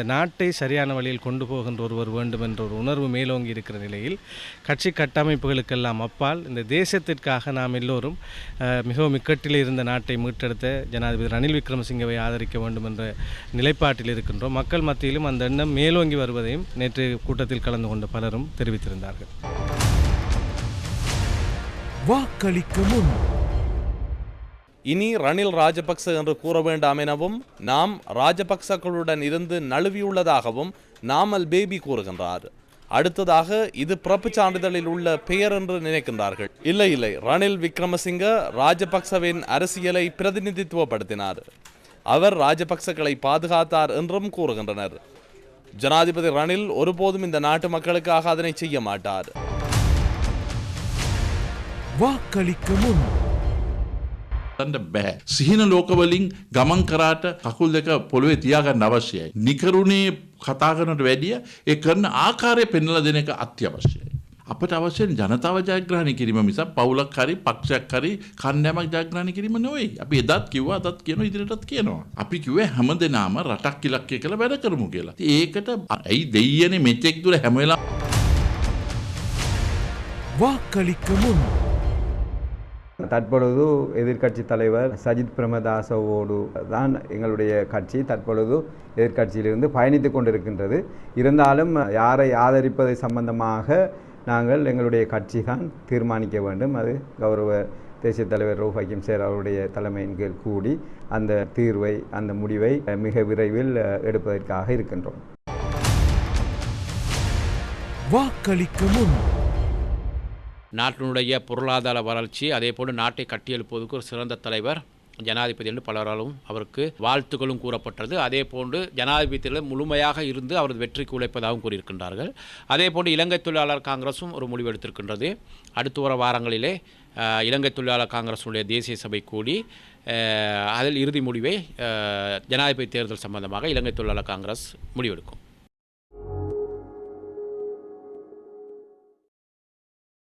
இந்த நாட்டை சரியான வழியில் கொண்டு போகின்ற ஒருவர் வேண்டும் என்ற ஒரு உணர்வு மேலோங்கி இருக்கிற நிலையில் கட்சி கட்டமைப்புகளுக்கெல்லாம் அப்பால் இந்த தேசத்திற்காக நாம் எல்லோரும் மிகவும் இக்கட்டில் இருந்த நாட்டை மீட்டெடுத்த ஜனாதிபதி ரணில் விக்ரமசிங்கவை ஆதரிக்க வேண்டும் என்ற நிலைப்பாட்டில் இருக்கின்றோம். மக்கள் மத்தியிலும் அந்த எண்ணம் மேலோங்கி வருவதையும் நேற்று கூட்டத்தில் கலந்து கொண்ட பலரும் தெரிவித்திருந்தார்கள். வாக்களிக்கும் முன் இனி ரணில் ராஜபக்ச என்று கூற வேண்டாம் எனவும் நாம் ராஜபக்சக்களுடன் இருந்து நழுவியுள்ளதாகவும் நாமல் பேபி கூறுகின்றார். அடுத்ததாக இது பிறப்புச் சான்றிதழில் உள்ள பெயர் என்று நினைக்கின்றார்கள். இல்லை இல்லை ரணில் விக்ரமசிங்க ராஜபக்சவின் அரசியலை பிரதிநிதித்துவப்படுத்தினார். அவர் ராஜபக்சக்களை பாதுகாத்தார் என்றும் கூறுகின்றனர். ஜனாதிபதி ரணில் ஒருபோதும் இந்த நாட்டு மக்களுக்காக அதனை செய்ய மாட்டார். வாக்களிக்க முன். කරන්න බෑ. සිහින ලෝකවලින් ගමන් කරාට කකුල් දෙක පොළොවේ තියාගන්න අවශ්‍යයි. නිකරුණේ කතා කරනට වැඩිය ඒ කරන ආකාරය පෙන්වලා දෙන එක අත්‍යවශ්‍යයි. අපට අවශ්‍ය ජනතාව ජයග්‍රහණය කිරීම මිසක් පවුලක් හරි පක්ෂයක් හරි කණ්ඩායමක් ජයග්‍රහණය කිරීම නෙවෙයි. අපි එදත් කිව්වා අදත් කියනවා ඉදිරියටත් කියනවා. අපි කිව්වේ හැමදෙනාම රටක් ඉලක්කය කියලා වැඩ කරමු කියලා. ඒකට ඇයි දෙයියනේ මෙතෙක් දුර හැම වෙලාවෙම වාක්කලික මුන් தற்பொழுது எதிர்க்கட்சி தலைவர் சஜித் பிரேமதாசவோடு தான் எங்களுடைய கட்சி தற்பொழுது எதிர்க்கட்சியிலிருந்து பயணித்து கொண்டிருக்கின்றது. இருந்தாலும் யாரை ஆதரிப்பதை சம்பந்தமாக நாங்கள் எங்களுடைய கட்சி தான் தீர்மானிக்க வேண்டும். அது கௌரவ தேசிய தலைவர் ரூஃப் ஹக்கீம் சேர் அவருடைய தலைமையின் கீழ் கூடி அந்த தீர்வை அந்த முடிவை மிக விரைவில் எடுப்பதற்காக இருக்கின்றோம். வாக்களிக்க முன் நாட்டினுடைய பொருளாதார வளர்ச்சி அதே போன்று நாட்டை கட்டியெழுப்புவதற்கு ஒரு சிறந்த தலைவர் ஜனாதிபதி என்று பலராலும் அவருக்கு வாழ்த்துக்களும் கூறப்பட்டது. அதே போன்று ஜனாதிபதியில் முழுமையாக இருந்து அவரது வெற்றிக்கு உழைப்பதாகவும் கூறியிருக்கின்றார்கள். அதே போன்று இலங்கை தொழிலாளர் காங்கிரஸும் ஒரு முடிவு எடுத்திருக்கின்றது. அடுத்து வர வாரங்களிலே இலங்கை தொழிலாளர் காங்கிரஸுடைய தேசிய சபை கூடி அதில் இறுதி முடிவை ஜனாதிபதி தேர்தல் சம்பந்தமாக இலங்கை தொழிலாளர் காங்கிரஸ் முடிவெடுக்கும்.